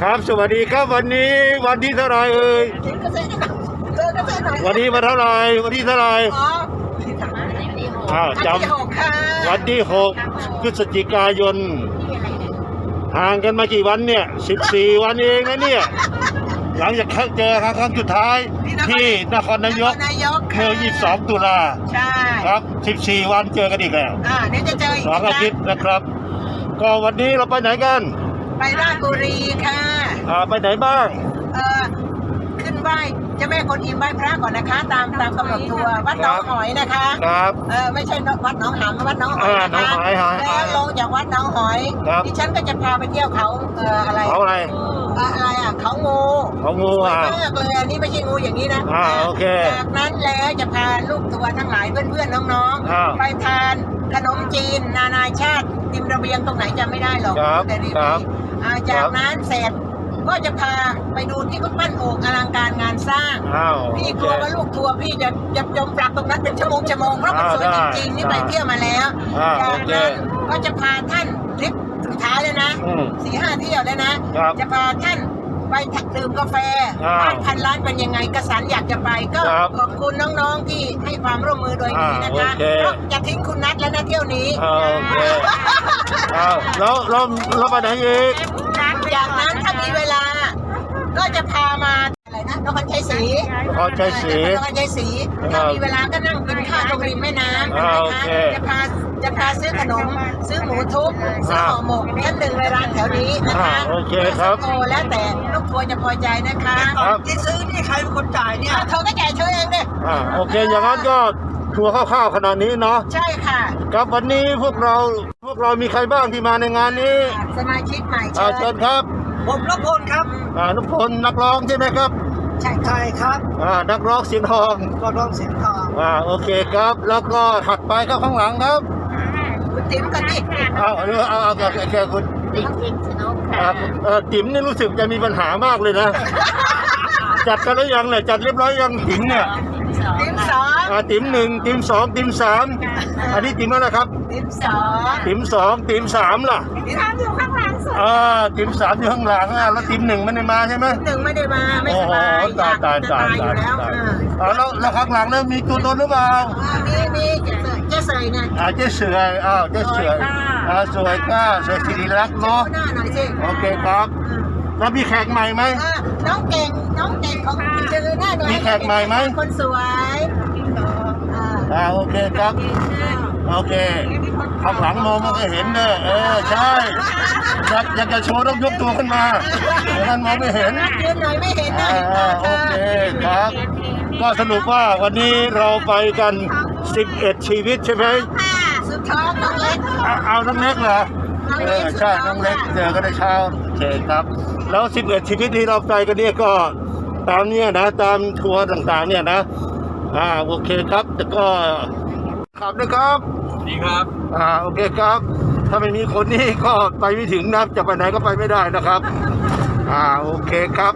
ครับสวัสดีครับวันนี้วันที่เท่าไหรเอ่ยเกษตรกรรมเจอเกษตรหน่อยวันนี้วันเท่าไหรวันที่เท่าไหรอ๋ออ้าววันจที่หกค่ะำวันที่หกพฤศจิกายนห่างกันมากี่วันเนี่ยสิบสี่วันเองนะเนี่ยหลังจากเจอครั้งครั้งสุดท้ายที่นครนายกนายกเมื่อ22 ตุลาใช่ครับ 14 วันเจอกันอีกแล้วอ่าเดี๋ยวจะเจออีกสองอาทิตย์นะครับ ก็วันนี้เราไปไหนกัน ไปราชบุรีค่ะ อ่าไปไหนบ้าง เออขึ้นไหว้เจ้าแม่กวนอิมไหว้พระก่อนนะคะ ตามตามกำหนดทัวร์วัดหนองหอยนะคะ ครับ เออไม่ใช่วัดหนองหางวัดหนองหอยอ่านะคะหนองหอยหอยแล้วลงจากวัดหนองหอยครับ ดิฉันก็จะพาไปเที่ยวเขาเอ่ออะไรเขาอะไรเอ่ออะไรอะเขางูเขางูสวยอะ มากเลยอันนี้ไม่ใช่งูอย่างนี้นะอ่าโอเคจากนั้นแล้วจะพาลูกทัวร์ทั้งหลายเพื่อนๆน้องอ้าวๆไปทานขนมจีน นานาชาติริมระเบียงตรงไหนจำไม่ได้หรอกครับแต่รีครับ อ่าจากนั้นเสร็จก็จะพาไปดูที่เขาปั้นโอ่งอลังการงานสร้าง อ้าวพี่โอกเคลัวว่าลูกทัวร์พี่จะจะจมปลักตรงนั้นเป็นชั่วโมงชั่วโมงเพราะมันอ่าสวยจได้ริงๆนี่ไปได้เที่ยวมาแล้วอ่าจากโอเค นั้นก็จะพาท่านทริปสุดท้ายแล้วนะอืม สี่ห้าเที่ยวแล้วนะ ครับจะพาท่าน ไปดื่มกาแฟอ่าบ้านพันล้านเป็นยังไงกระสันอยากจะไปก็ครับขอบคุณน้องๆที่ให้ความร่วมมือโดยดีนะคะอ่าโอเคเพราะจะทิ้งคุณนัทแล้วนะเที่ยวนี้อ่าโอเคอ้าวแล้วเราเราไปไหนอีกจากนั้นถ้ามีเวลา ก็จะพามาอะไร นะนครชัยศรีอ๋อชัยศรีนครชัยศรีถ้ามีเวลาก็นั่งกินข้าวตรงริมแม่น้ำอ่านะโอคะเคจะพาจะพาซื้อขนม ซื้อหมูทุบซื้อห่อหมกท่านหนึ่งในร้านแถวนี้นะคะอ่าโอเคครับโอ้แล้วแต่ลูกทัวร์จะพอใจนะคะครับที่ซื้อนี่ใครเป็นคนจ่ายเนี่ยอ่าเธอก็จ่ายเธอเองดิอ่าโอเคอย่างนั้นก็ทัวร์คร่าวๆขนาดนี้เนาะใช่ค่ะครับวันนี้พวกเราพวกเรามีใครบ้างที่มาในงานนี้ สมาชิกใหม่อ่าเชิเชิญญครับผมรพลครับอ่านุพลนักร้องใช่ไหมครับ ใช่ใช่ครับอ่านักร้องเสียงทองก็ร้องเสียงทองอ่าโอเคครับ แล้วก็ถัดไปครับข้างหลังครับคุณติ๋มกันดิเอาเอาเอาเอาเอาแค่คุณอ่าเออติ๋มนี่รู้สึกจะมีปัญหามากเลยนะ จัดกันแล้วยังเนี่ยจัดเรียบร้อยยังติ๋มเนี่ยติ๋มสองอ่าติ๋มหนึ่งติ๋มสองติ๋มสามอันนี้ติ๋มอะไรครับติ๋มสองติ๋มสองติ๋มสามล่ะติ๋มสามอยู่ข้าง หลังสุดอ่าติ๋มสามอยู่ข้างหลังอะแล้วติ๋มหนึ่งไม่ได้มาใช่ไหมหนึ่งไม่ได้มาไม่สบายโอ้โหตายตายตายอตายยู่แล้วตายอ่าอ่าแล้วแล้วข้างหลังนั้นมีตัวตนหรือเปล่าอ่ามีมีเจ๊เสยไงอ่าเจ๊เสือยอ้าวเจ๊เสือยอ่าสวยก้าสวยสิริรักษ์เนาะ หน้าหน่อยสิโอเคครับ แล้วมีแขกใหม่ไหม อ่าน้องเก่งน้องเก่งของเจอหน้าหน่อยมีแขกใหม่ไหม คนสวยอ่าอ่าโอเคครับ โอเค ข้างหลังมองไมันก็เห็นเด้อเออใช่อยากอยากจะโชว์ต้องยกตัวขึ้นมาเดี๋ยวมันมองไม่เห็นยืนหน่อยไม่เห็นน้าอ่าเห็นตาโอเธเคครับ ก็สรุปว่าวันนี้เราไปกัน 11 ชีวิตใช่ไหมสุดท้องน้องเล็ก เอาเอาน้องเล็กเหรอน้องเอเล็กอใช่สุดท้น้องเล็กเจอกันในเช้าโอเคครับ แล้ว 11 ชีวิตที่เราไปกันเนี่ยก็ตามเนี่ยนะตามทัวร์ต่างๆเนี่ยนะ อ่าโอเคครับแต่ก็ขับนะครับ ดีครับ อ่าโอเคครับ ถ้าไม่มีคนนี้ก็ไปไม่ถึงนะจะไปไหนก็ไปไม่ได้นะครับ อ่าโอเคครับ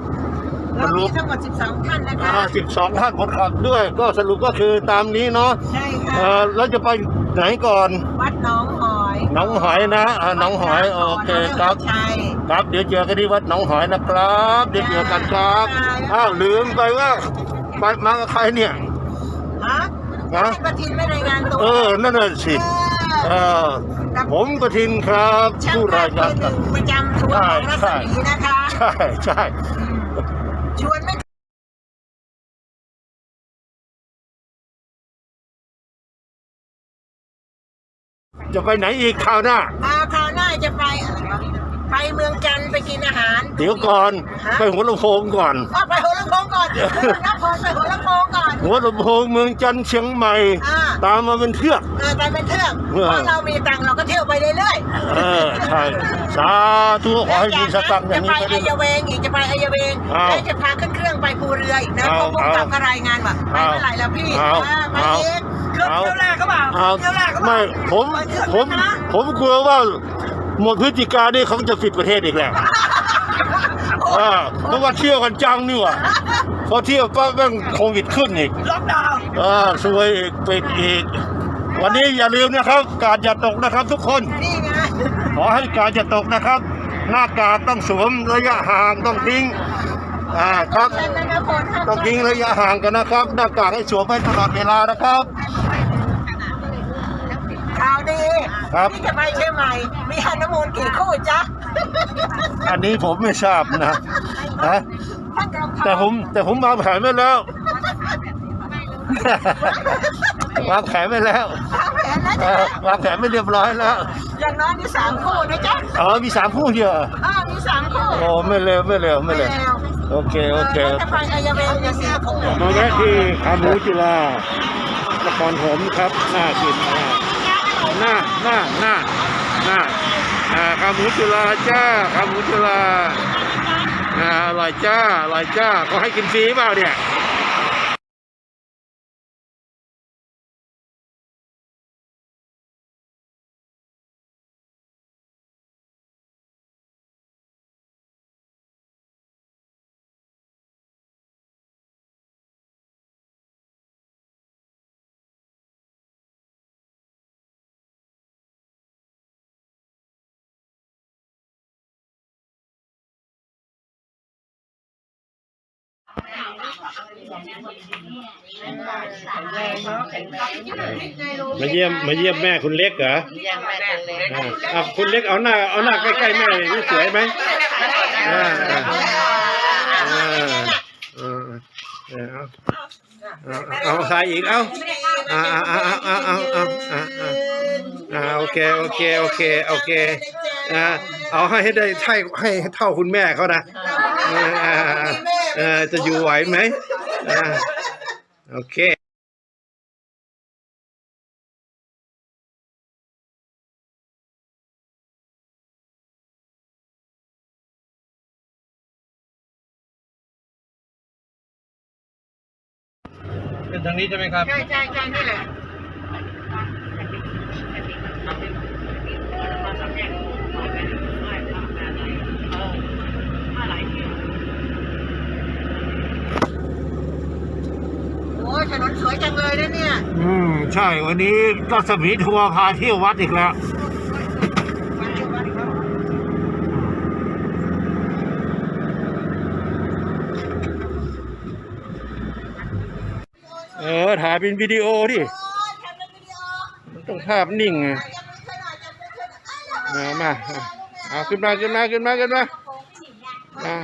สเรารุมีปทั้งหมด 12 ท่านนะคะ อ่าสิบสองท่านคนขับด้วย ก็สรุปก็คือตามนี้เนาะใช่ค่ะ เออแล้วจะไปไหนก่อนวัดหน้องหอยหนองหอยนะอ่าหนองหอยโอเคครับ ใช่ ครับเดี๋ยวเจอกันที่วัดหนองหอยนะครับ เดี๋ยวเจอกันครับ อ้าวลืมไปว่าไปมากับใครเนี่ยฮะ ฮะท่านประทินไม่รายงานตัวเออ นั่นน่ะสิเออผมประทินครับช่างผู้ภารายพงานมือหนึ่งประจำทัวร์ของรัศมีนะคะใช่ใช่ชวนไม่จะไปไหนอีกคราวหน้าอาคราวหน้าจะไปอะ ไรวะไปเมืองจันทร์ไปกินอาหารเดี๋ยวก่อนฮะไปหัวลำโพงก่อนอ๋อไปหัวลำโพงก่อนนครไปหัวลำโพงก่อน หัวลำโพงเมืองจันทร์เชียงใหม่ อ่า ตามมาเป็นเทือก เออไปเป็นเทือกเออ เพราะเรามีตังค์เราก็เที่ยวไปเรื่อยเออใช่สาธุๆขอให้มีสตังค์อจะย่างไปนี้ไปอเรื่ยอยเวงอีกจะไปอายเวงเอาแล้วจะพาขึ้นเครื่องไปภูเรืออีกนะเอาพวกผมกลับเอามารายงานว่าไปเอาเมื่อไหร่แล้วพี่เอาอ่าไปเอาเองเครื่องเที่ยวแรกก็เปล่าเอาเที่ยวแรกก็เปไม่ล่าผมผมผมกลัวว่า หมดพฤศจิกานี่เขาจะปิดประเทศอีกแล้วอ่าเพราะว่าเที่ยวกันจังนี่หว่าพอเที่ยวปั๊บแม่งโควิดขึ้นอีกล็อกดาวน์อ่าซวยอีกปิดอีก วันนี้อย่าลืมนะครับ การอย่าตกนะครับทุกคน นี่ไงขอให้การอย่าตกนะครับ หน้ากากต้องสวมระยะห่างต้องทิ้งอ่าครับเชิญนะคะคนห้ามต้องทิ้งระยะห่างกันนะครับ หน้ากากให้สวมให้ตลอดเวลานะครับ ข่าวดี ครับ ที่จะไปเชียงใหม่ มีฮันนีมูนกี่คู่จ๊ะอันนี้ผมไม่ทราบนะนะท่านรองแต่ผมแต่ผมวางแผนไว้แล้ว วางแผนไว้แล้ววางแผนแล้วเอจ้ะอวางแผนไม่เรียบร้อยแล้วอย่างน้อยมีสามคู่นะจ๊ะอ๋อมีสามคู่เดียวอ้าวมีสามคู่โอ้ไม่เร็วไม่เร็วไม่เร็วแล้วโอเคโอเครถจะไปอายาเวงจะสี่คู่ มาแวะที่ขาหมูจุฬานครผมครับน่ากินมาก หน้าหน้าหน้าหน้าอ่าขาหมูจุฬาจ้าขาหมูจุฬาอ่าอร่อยจ้าอร่อยจ้าเขาให้กินฟรีเปล่าเนี่ย มาเยี่ยมมาเยี่ยมแม่คุณเล็กเหรอเอ่าอะคุณเล็กเอาหน้าเอาหน้าใกล้ๆแม่นี่สวยไหมอ่าอ่าอ่าอ่าเออเอาเอาเอาใครอีกเอาอ่าอ่าอ่าอ่าอ่าอ่าอ่าอ่าโอเคโอเคโอเคโอเคอ่าเอาให้ได้ให้ให้เท่าคุณแม่เขานะอ่า เออจะอยู่ไหวไหมอ่าโอเคเป็นทางนี้ใช่ไหมครับ ใช่ใช่ใช่นี่แหละ อ้ยถนนสวยจังเลยนะเนี่ย อืม ใช่วันนี้ก็สมีทัวร์พาเที่ยววัดอีกแล้ว เออ ถ่ายเป็นวิดีโอดิมันต้องภาพนิ่งไงเอามาเอาขึ้นมา ขึ้นมา ขึ้นมา ขึ้นมาอ่า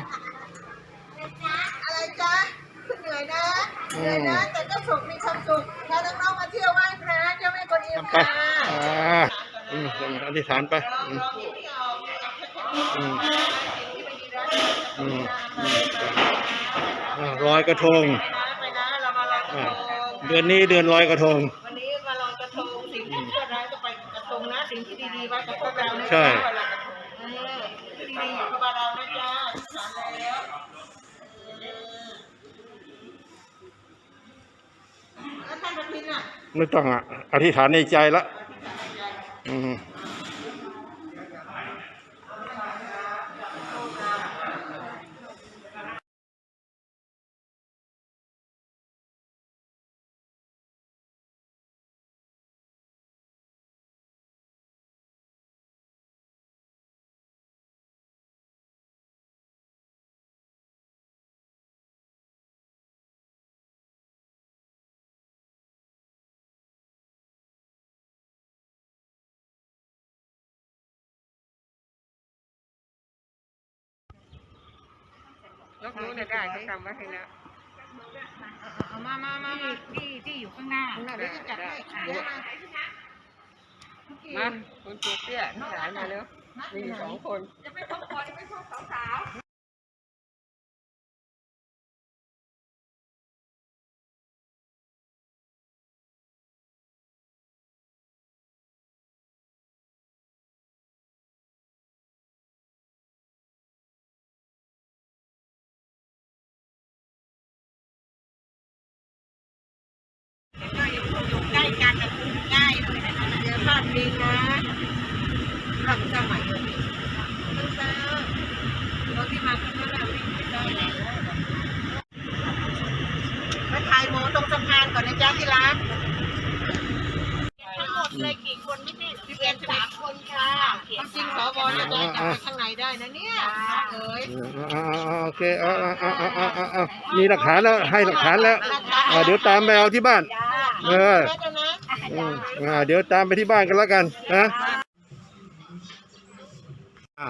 เหนื่อยนะแต่ก็สุขมีความสุขพาน้องๆมาเที่ยวไหว้พระเจ้าแม่กวนอิมไปค่ะอ่าอืมอธิษฐานไปอืมอืมอืมอ่าลอยกระทงไปนะเรามาลอยกระอ่าทงเดือนนี้เดือนลอยกระทง วันนี้มาลอยกระทงสิ่งที่ชั่วร้ายก็ไปกระทงนะสิ่งที่ดีๆไว้กับพวกเรานะใช่ไปลอยกระ ไม่ต้องอะ อธิษฐานในใจละอืม ยกนู้นได้เขาจำไว้ให้แล้วเอามามามามาที่ที่อยู่ข้างหน้าข้างหน้าเดี๋ยวจะจัดให้เดี๋ยวมามาคุณตัวเตี้ยทั้งหลายมาแล้วมีอยู่สองคน จะไม่พบคนไม่พบสาวๆใก พลาดพิงนะหลังสมัยเลยต้องจ้าราที่มาข้างหน้าวิ่งไม่ได้แล้วไปถ่ายหมูตรงสะพานก่อนนะจ๊ะที่ร้านทั้งหมดเลยกี่คนไม่ใช่สิบเอ็ดสามคนค่ะจริงสวจะเดินกลับไปข้างในได้นะเนี่ยเอ้ยโอเคเอาเอาเอาเอาเอาอาเอามีหลักฐานแล้วให้หลักฐานแล้วเดี๋ยวตามไปเอาที่บ้าน เออ อืมอ่าเดี๋ยวตามไปที่บ้านกันแล้วกันนะอะ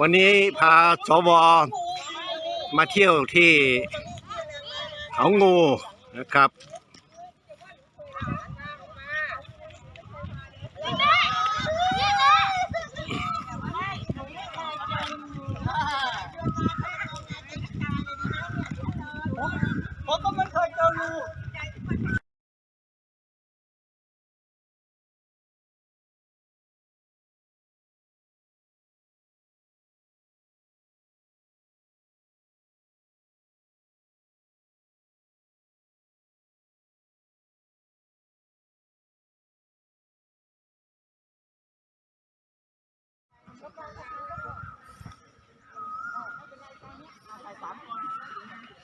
วันนี้พาสวมาเที่ยวที่เขางูนะครับ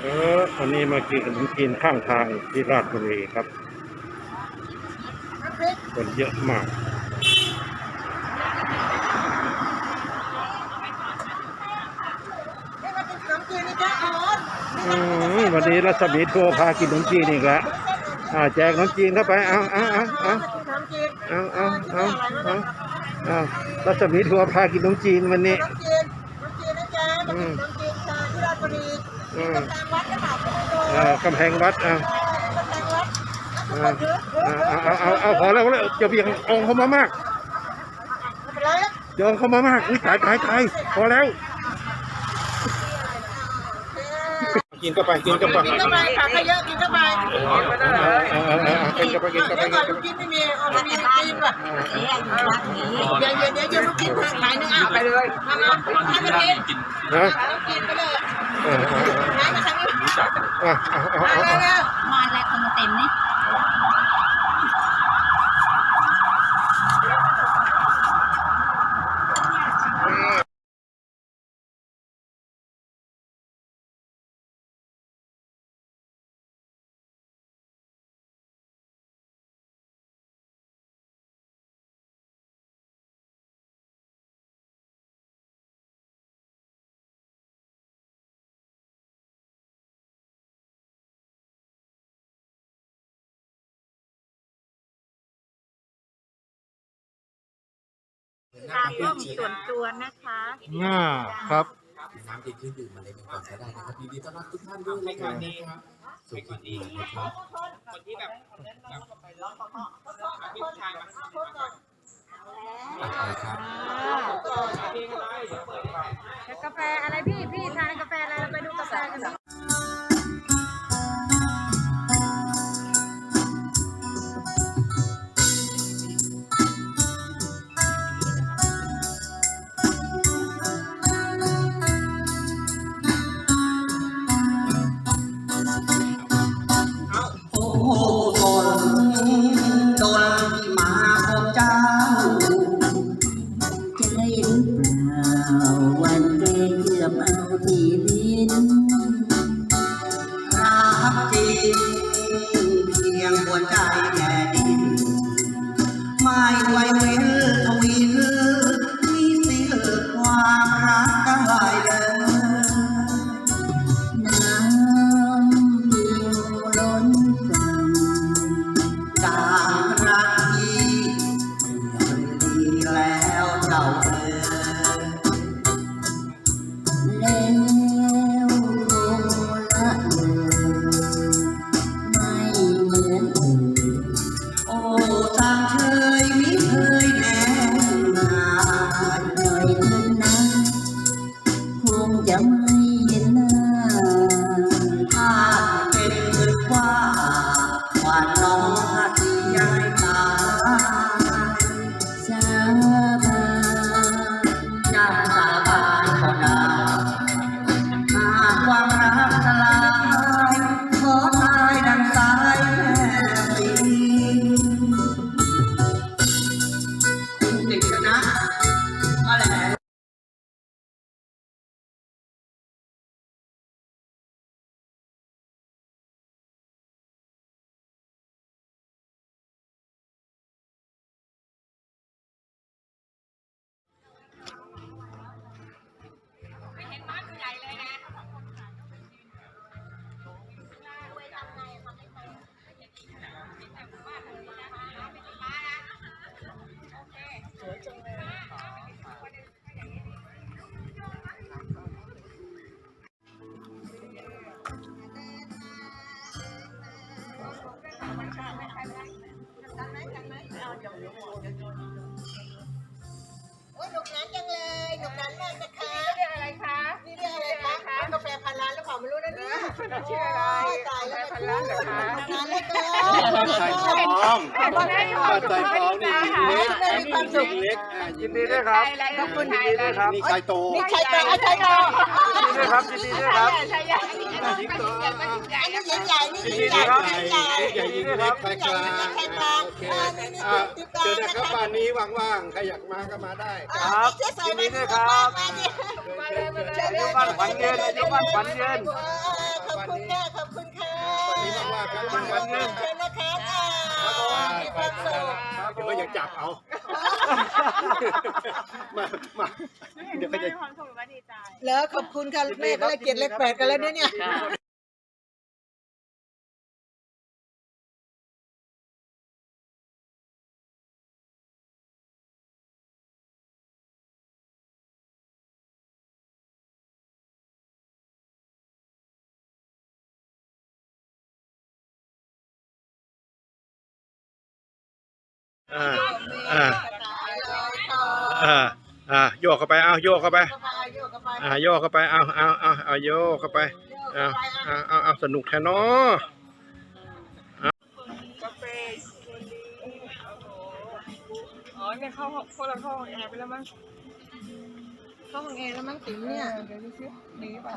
เออวันนี้มากินขนมจีนข้างทางที่ราชบุรีครับ คนเยอะมาก วันนี้รัศมีทัวร์พากินขนมจีนอีกแล้วแจกขนมจีนเข้าไป เอาเอาเอาเอาเอาเอาเอาเอาเอารัศมีทัวร์พากินขนมจีนวันนี้ขนมจีนขนมจีนนะจ๊ะขนมจีนค่ะที่ราชบุรี อืมตามวัดจะบอกไปดูอ่ากำแพงวัดอ่ากำแพงวัดอ่าอ่าเอาเอาเอาพอแล้วพอแล้วจะเบี่ยงองเข้ามามากไม่เป็นไรนะเดี๋ยวองเข้ามามากอุ้ยตายตายตายพอแล้วกินเข้าไปกินเข้าไปกินเข้าไปผักให้เยอะกินเข้าไปเออเออเออกินเข้าไปกินเข้าไปเดี๋ยวกิก่อนนเข้าไป ลูกชิ้นไม่มีเอาลูกชิ้นกินป่ะเดี๋ยวเดี๋ยวเดี๋ยวลูกชิ้นขายนึงอะไปเลยมามาให้ไปเลยนะ ลูกชิ้นไปเลย เออเออเออไหนมาทางนี้อะเอาเอามาเอาเลยเอาเร็วมาแล้วคนมาเต็มนี่ ตามร่มส่วนตัวนะคะอ่าครับน้ำดื่มเครื่องดื่มอะไรกันก่อนก็ได้นะครับยินดีต้อนรับทุกท่านด้วยนะครับสุขดีนะครับนะครับกาแฟอะไรพี่พี่ทานกาแฟอะไรเราไปดูกาแฟกัน ใจทองนี่หญิงเล็กอันนี้หญิงเล็กอ่าหญิงเล็กอะไรขอบคุณไทยอะไรครับนี่ชายโตนี่ใครต่อใครต่อยินดีด้วยครับยินดีด้วยครับชายใหญ่หญิงโตอันนี้หญิงใหญ่นี่หยิญินงดีใหญ่ด้วยครับหญิงใหญ่ ใหญ่หญิงเล็กไปกลางใครกลางโอเคอ่านี่นี่อ่าติ๊กเจต๊ออกนะครับบ้านนี้ว่างๆใครอยากมาก็มาได้ครับยินดีด้วยครับมาดิอายุบ้านขวัญเงินอายุบ้านขวัญเงินขอบคุณค่ะ ขอบคุณค่ะวันนี้ว่างๆครับบ้านขวัญเงินเชิญนะคะมี ความสุขเดี๋ยวก็อย่าจับเอา มามาเดี๋ยวก็จะแล้วขอบคุณค่ะแม่ก็เลยเกียรติเลขแปดกันแล้วเนี่ย อ่าอ่าอ่าอ่าโยกเข้าไปเอาโยกเข้าไปอ่าโยกเข้าไปเอาเอาเอาเอาโยกเข้าไปเอาเอาเอาเอาสนุกแท้เนาะกาแฟอ๋อเนี่ยเข้าคนละเข้าแอร์ไปแล้วมั้งเข้าห้องแอร์แล้วมั้งติ๋มเนี่ยเดี๋ยวดูสิดีเปล่า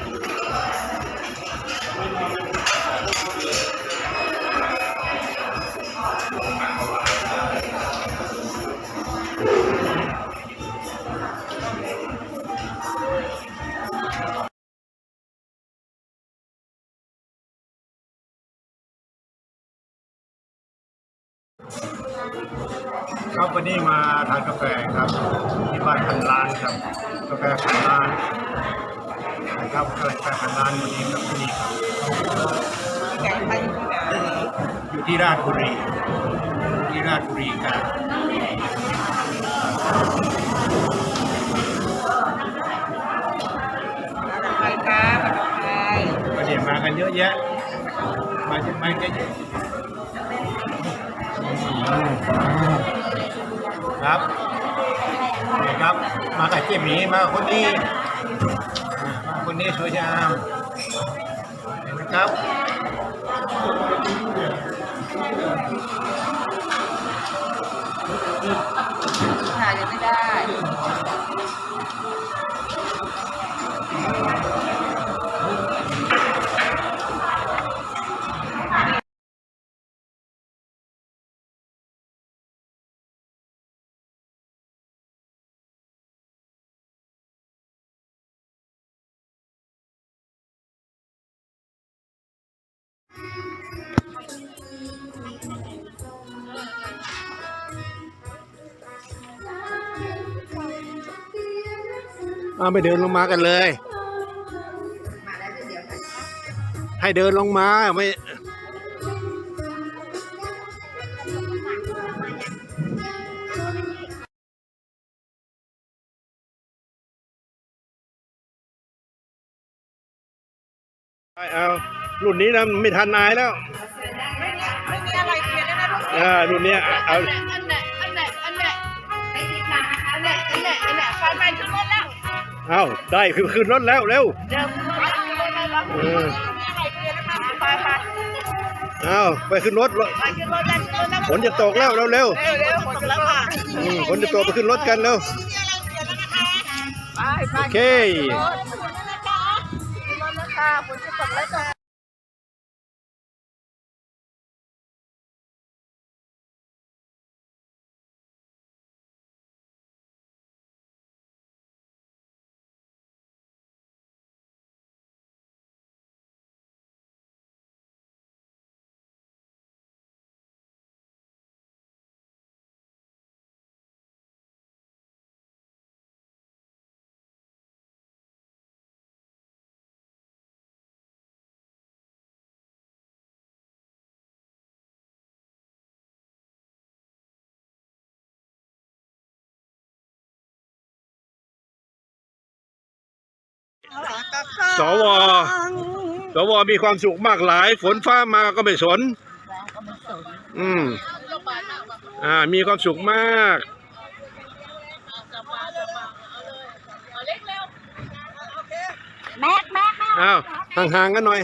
ครับวันนี้มาทานกาแฟครับที่บ้านพันล้านครับกาแฟพันล้านนะครับกาแฟพันล้านวันนี้ครับที่นี่ครับอยู่ที่ราชบุรีที่ราชบุรีกันไทยค่ะไทยประเดี๋ยวมากันเยอะแยะมาจะมากันเยอะ ครับนี่ครับ มากับเจี๊ยบหมีมาคนนี้มาคนนี้สวยงามนไหมครับถ่ายังไม่ได้ เอาไปเดินลงมากันเลย ให้เดินลงมาไม่เอารุ่นนี้นะไม่ทันนายแล้วไม่มีอะไรเปลี่ยนแล้วนะทุกอ่ารุ่นเนี้ยเอา อาได้คือขึ้นรถแล้วเร็วเดี๋ยวไปขึ้นรถแล้วเออมีอะไรเปลี่ยนนะคะไปไปเอาไปขึ้นรถไปขึ้นรถแล้วขึ้นรถแล้วฝนจะตกแล้วเร็วเร็วเร็วเร็วหมดแล้วค่ะๆอืมฝนจะตกไปขึ้นรถกันเร็วมีอะไรเปลี่ยนแล้วนะคะไปไปโอเครถหมดแล้วนะคะรถแล้วค่ะฝนจะตกแล้วค่ะ สว สวมีความสุขมากหลาย ฝนฟ้ามาก็ไม่สน อืม อ่า มีความสุขมาก แม็กแม็กอ้าว ห่างๆกันหน่อย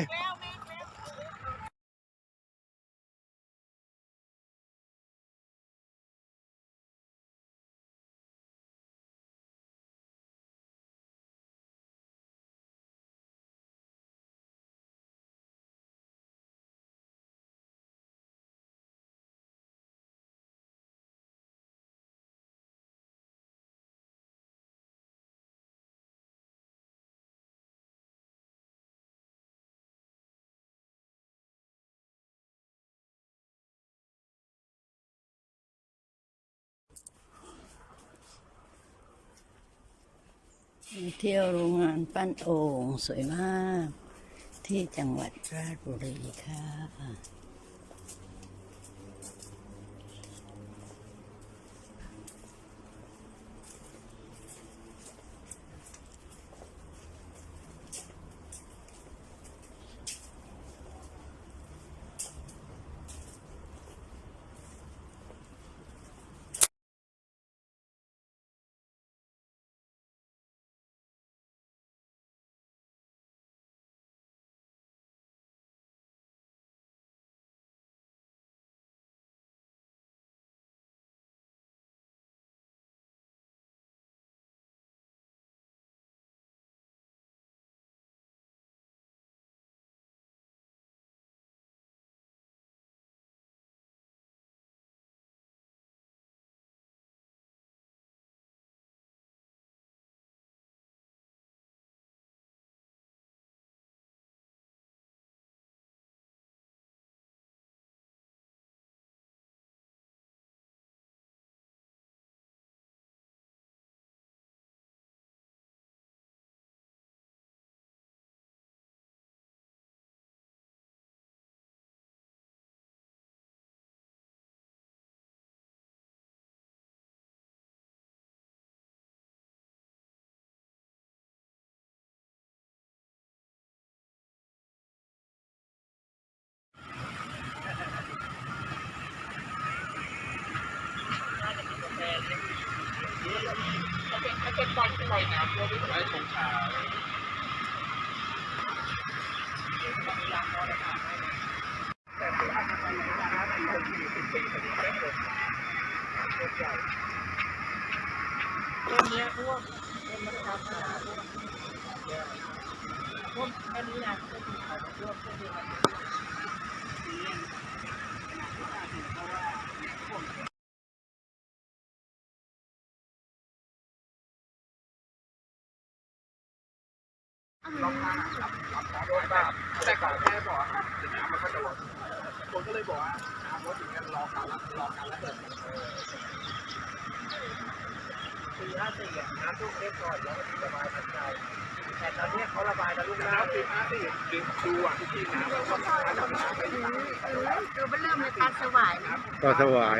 เที่ยวโรงงานปั้นโอ่งสวยมาก ที่จังหวัดราชบุรีค่ะ เป็นการอะไรนะไม่ชงชา แต่ก่อนแค่บอกครับน้ำมันก็จะลดคนก็เลยบอกว่าน้ำลดถึงกันรอการรับรอการระเบิดปีห้าสี่น้ำท่วมเล็กก่อนแล้วก็ระบายทันใจแต่ตอนนี้เขาระบายกันลูกน้ำปีห้าสี่ดึงดูอะทุกทีน้ำมันก็น้ำน้ำไปคือมันเริ่มในการสวายนะก็ถวาย